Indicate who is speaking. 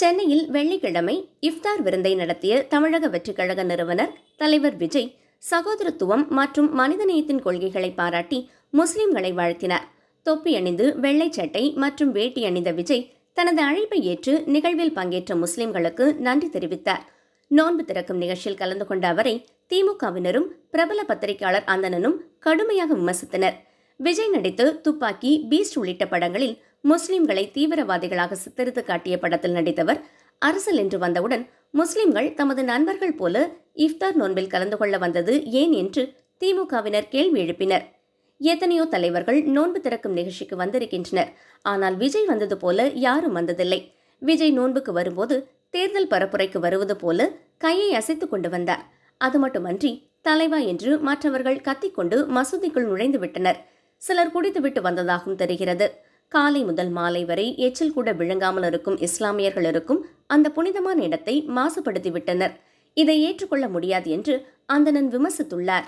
Speaker 1: சென்னையில் வெள்ளிக்கிழமை இஃப்தார் விருந்தை நடத்திய தமிழக வெற்றிக்கழக நிறுவனர் தலைவர் விஜய் சகோதரத்துவம் மற்றும் மனிதநேயத்தின் கொள்கைகளை பாராட்டி முஸ்லிம்களை வாழ்த்தினார். தொப்பி அணிந்து வெள்ளை சட்டை மற்றும் வேட்டி அணிந்த விஜய் தனது அழைப்பை ஏற்று நிகழ்வில் பங்கேற்ற முஸ்லிம்களுக்கு நன்றி தெரிவித்தார். நோன்பு திறக்கும் நிகழ்ச்சியில் கலந்து கொண்ட அவரை திமுகவினரும் பிரபல பத்திரிகையாளர் அந்தணனும் கடுமையாக விமர்சித்தனர். விஜய் நடித்து துப்பாக்கி பீஸ்ட் உள்ளிட்ட படங்களில் முஸ்லிம்களை தீவிரவாதிகளாக சித்தரித்து காட்டிய படத்தில் நடித்தவர் அரசல் என்று வந்தவுடன் முஸ்லிம்கள் தமது நண்பர்கள் போல இஃப்தார் நோன்பில் கலந்து கொள்ள வந்தது ஏன் என்று திமுகவினர் கேள்வி எழுப்பினர். எத்தனையோ தலைவர்கள் நோன்பு திறக்கும் நிகழ்ச்சிக்கு வந்திருக்கின்றனர். ஆனால் விஜய் வந்தது போல யாரும் வந்ததில்லை. விஜய் நோன்புக்கு வரும்போது தேர்தல் பரப்புரைக்கு வருவது போல கையை அசைத்துக் கொண்டு வந்தார். அது மட்டுமன்றி தலைவா என்று மற்றவர்கள் கத்திக்கொண்டு மசூதிக்குள் நுழைந்து விட்டனர். சிலர் குடித்துவிட்டு வந்ததாகவும் தெரிகிறது. காலை முதல் மாலை வரை எச்சில் கூட விழுங்காமல் இருக்கும் இஸ்லாமியர்கள் இருக்கும் அந்த புனிதமான இடத்தை மாசுபடுத்திவிட்டனர். இதை ஏற்றுக்கொள்ள முடியாது என்று அந்தணன் விமர்சித்துள்ளார்.